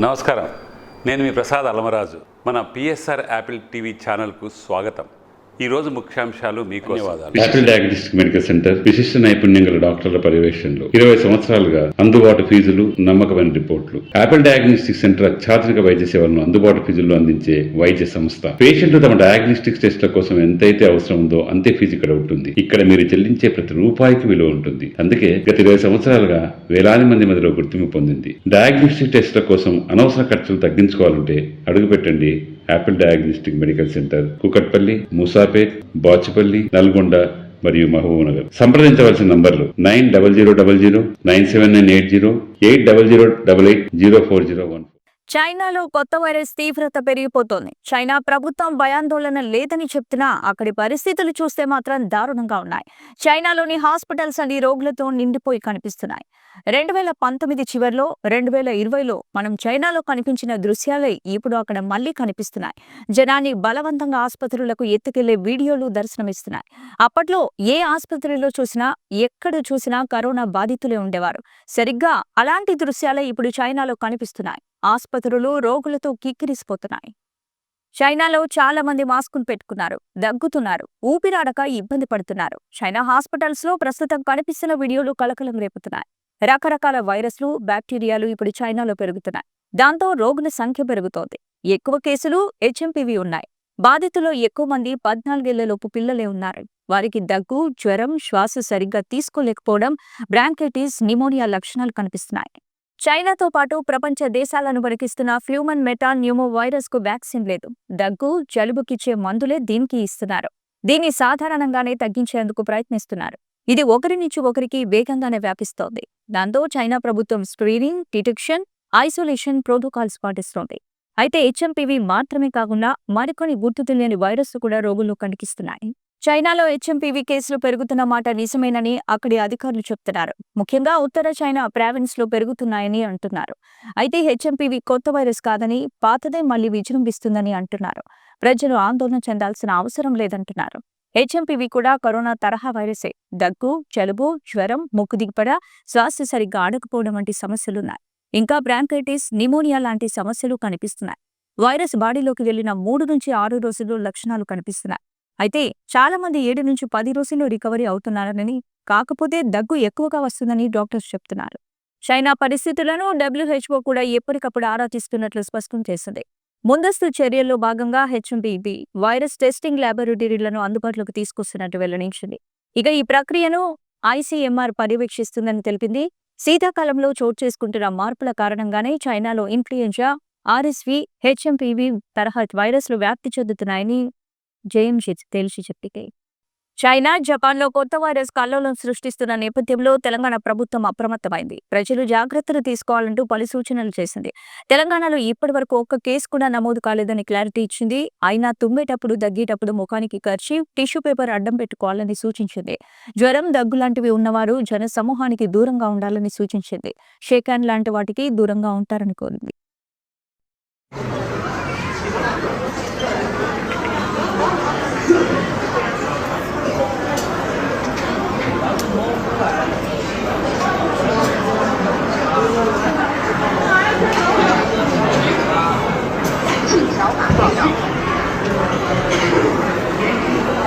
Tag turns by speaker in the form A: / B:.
A: నమస్కారం. నేను మీ ప్రసాద్ అలమరాజు. మన పిఎస్ఆర్ యాపిల్ టీవీ ఛానల్కు స్వాగతం. ఈ రోజు ముఖ్యాంశాలు మీకు ధన్యవాదాలు.
B: యాపిల్ డయాగ్నోస్టిక్ మెడికల్ సెంటర్ విశిష్ట నైపుణ్యం గల డాక్టర్ల పర్యవేక్షణలో ఇరవై సంవత్సరాలుగా అందుబాటు ఫీజులు నమ్మకమైన రిపోర్ట్లు. యాపిల్ డయాగ్నోస్టిక్ సెంటర్ అత్యాధునిక వైద్య సేవలను అందుబాటు ఫీజుల్లో అందించే వైద్య సంస్థ. పేషెంట్లు తమ డయాగ్నోస్టిక్ టెస్ట్ల కోసం ఎంతైతే అవసరం ఉందో అంతే ఫీజు ఇక్కడ ఉంటుంది. ఇక్కడ మీరు చెల్లించే ప్రతి రూపాయికి విలువ ఉంటుంది. అందుకే గత ఇరవై సంవత్సరాలుగా వేలాది మంది మధ్యలో గుర్తింపు పొందింది. డయాగ్నోస్టిక్ టెస్ట్ల కోసం అనవసర ఖర్చులు తగ్గించుకోవాలంటే అడుగు పెట్టండి Apple diagnostic medical centre Kukatpally Moosapet Bachupally Nalgonda మరియు మహబూబ్నగర్. సంప్రదించవలసిన నంబర్లు nine double zero double zero nine seven nine eight zero eight double zero double eight zero four zero one.
C: చైనాలో కొత్త వైరస్ తీవ్రత పెరిగిపోతోంది. చైనా ప్రభుత్వం భయాందోళన లేదని చెప్తున్నా అక్కడి పరిస్థితులు చూస్తే మాత్రం దారుణంగా ఉన్నాయి. చైనాలోని హాస్పిటల్స్ అన్ని రోగులతో నిండిపోయి కనిపిస్తున్నాయి. రెండు వేల పంతొమ్మిది చివరిలో రెండు వేల ఇరవైలో మనం చైనాలో కనిపించిన దృశ్యాలే ఇప్పుడు అక్కడ మళ్ళీ కనిపిస్తున్నాయి. జనాన్ని బలవంతంగా ఆసుపత్రులకు ఎత్తుకెళ్ళే వీడియోలు దర్శనమిస్తున్నాయి. అప్పట్లో ఏ ఆసుపత్రిలో చూసినా ఎక్కడ చూసినా కరోనా బాధితులే ఉండేవారు. సరిగ్గా అలాంటి దృశ్యాలే ఇప్పుడు చైనాలో కనిపిస్తున్నాయి. ఆసుపత్రులు రోగులతో కిక్కిరిసిపోతున్నాయి. చైనాలో చాలా మంది మాస్కులు పెట్టుకున్నారు దగ్గుతున్నారు ఊపిరాడక ఇబ్బంది పడుతున్నారు. చైనా హాస్పిటల్స్లో ప్రస్తుతం కనిపిస్తున్న వీడియోలు కలకలం రేపుతున్నాయి. రకరకాల వైరస్లు బ్యాక్టీరియాలు ఇప్పుడు చైనాలో పెరుగుతున్నాయి. దాంతో రోగుల సంఖ్య పెరుగుతోంది. ఎక్కువ కేసులు హెచ్ఎంపివి ఉన్నాయి. బాధితుల్లో ఎక్కువ మంది పద్నాలుగేళ్ళలోపు పిల్లలే ఉన్నారు. వారికి దగ్గు జ్వరం శ్వాస సరిగ్గా తీసుకోలేకపోవడం బ్రాంకైటిస్ నిమోనియా లక్షణాలు కనిపిస్తున్నాయి. చైనాతో పాటు ప్రపంచ దేశాలను వణికిస్తున్న ఫ్యూమన్ మెటా న్యూమో వైరస్కు వ్యాక్సిన్ లేదు. దగ్గు జలుబుకిచ్చే మందులే దీనికి ఇస్తున్నారు. దీన్ని సాధారణంగానే తగ్గించేందుకు ప్రయత్నిస్తున్నారు. ఇది ఒకరి నుంచి ఒకరికి వేగంగానే వ్యాపిస్తోంది. దాంతో చైనా ప్రభుత్వం స్క్రీనింగ్ డిటెక్షన్ ఐసోలేషన్ ప్రోటోకాల్స్ పాటిస్తోంది. అయితే హెచ్ఎంపీవీ మాత్రమే కాకుండా మరికొన్ని గుర్తు తెలియని వైరస్లు కూడా రోగుల్లో కనిపిస్తున్నాయి చైనాలో హెచ్ఎంపీవీ కేసులు పెరుగుతున్న మాట నిజమేనని అక్కడి అధికారులు చెప్తున్నారు. ముఖ్యంగా ఉత్తర చైనా ప్రావిన్స్లో పెరుగుతున్నాయని అంటున్నారు. అయితే హెచ్ఎంపీవీ కొత్త వైరస్ కాదని పాతదే మళ్ళీ విజృంభిస్తుందని అంటున్నారు. ప్రజలు ఆందోళన చెందాల్సిన అవసరం లేదంటున్నారు. హెచ్ఎంపీవీ కూడా కరోనా తరహా వైరసే. దగ్గు జలుబు జ్వరం ముక్కు దిగపడ శ్వాస సరిగ్గా ఆడకపోవడం వంటి సమస్యలున్నాయి. ఇంకా బ్రాంకైటిస్ నిమోనియా లాంటి సమస్యలు కనిపిస్తున్నాయి. వైరస్ బాడీలోకి వెళ్ళిన మూడు నుంచి ఆరు రోజుల్లో లక్షణాలు కనిపిస్తున్నాయి. అయితే చాలా మంది ఏడు నుంచి పది రోజుల్లో రికవరీ అవుతున్నారని కాకపోతే దగ్గు ఎక్కువగా వస్తుందని డాక్టర్స్ చెప్తున్నారు. చైనా పరిస్థితులను డబ్ల్యూహెచ్ఓ కూడా ఎప్పటికప్పుడు ఆరా తీస్తున్నట్లు స్పష్టం చేసింది. ముందస్తు చర్యల్లో భాగంగా హెచ్ఎంబీబీ వైరస్ టెస్టింగ్ ల్యాబొరేటరీలను అందుబాటులోకి తీసుకొస్తున్నట్టు వెల్లడించింది. ఇక ఈ ప్రక్రియను ఐసీఎంఆర్ పర్యవేక్షిస్తుందని తెలిపింది. శీతాకాలంలో చోటు చేసుకుంటున్న మార్పుల కారణంగానే చైనాలో ఇన్ఫ్లుయెంజా ఆర్ఎస్వి హెచ్ఎంపీవీ తరహా వైరస్లు వ్యాప్తి చెందుతున్నాయని జేఎంజీ తేల్చి చెప్పికే చైనా జపాన్లో కొత్త వైరస్ కల్లోలం సృష్టిస్తున్న నేపథ్యంలో తెలంగాణ ప్రభుత్వం అప్రమత్తమైంది. ప్రజలు జాగ్రత్తలు తీసుకోవాలంటూ పలు సూచనలు చేసింది. తెలంగాణలో ఇప్పటి వరకు ఒక్క కేసు కూడా నమోదు కాలేదని క్లారిటీ ఇచ్చింది. అయినా తుమ్మేటప్పుడు దగ్గేటప్పుడు ముఖానికి ఖర్చు టిష్యూ పేపర్ అడ్డం పెట్టుకోవాలని సూచించింది. జ్వరం దగ్గు లాంటివి ఉన్నవారు జన సమూహానికి దూరంగా ఉండాలని సూచించింది. షేకాన్ లాంటి వాటికి దూరంగా ఉంటారని కోరింది. Thank you.